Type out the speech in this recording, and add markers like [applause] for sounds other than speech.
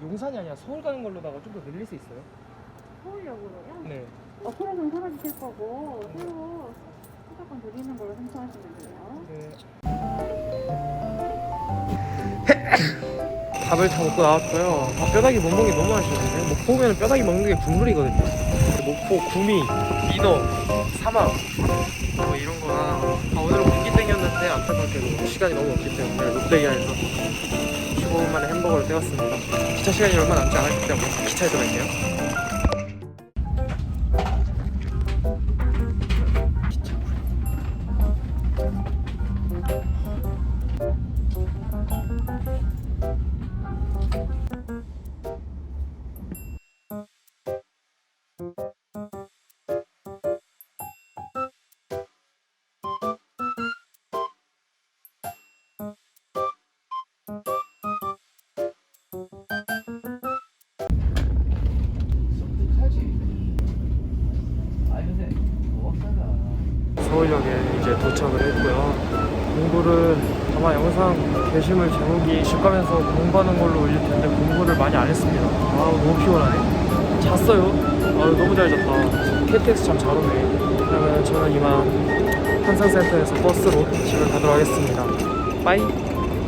그 용산이 아니라 서울 가는 걸로다가 좀 더 늘릴 수 있어요? 서울역으로요? 네. 어플에서는 사라지실 거고 새로 수도권 드리는 걸로 신청하시면 돼요. 네. [coughs] 밥을 다 먹고 나왔고요. 아, 뼈다귀 못 먹는 게 너무 아쉬운데. 목포 오면 뼈다귀 먹는 게 국물이거든요. 목포, 구미, 민어, 사막 뭐 이런 거나 아, 오늘은 고기 땡겼는데 안타깝게도 시간이 너무 없기 때문에 롯데기아에서 15분 만에 햄버거를 때웠습니다. 기차 시간이 얼마 남지 않았기 때문에 기차에 들어갈게요. 서울역에 이제 도착을 했고요. 공부를 아마 영상 게시물 제목이 집 가면서 공부하는 걸로 올릴 텐데 공부를 많이 안 했습니다. 아 너무 피곤하네. 잤어요. 아 너무 잘 잤다. KTX 참 잘 오네. 그러면 저는 이만 한상센터에서 버스로 집을 가도록 하겠습니다. 빠이.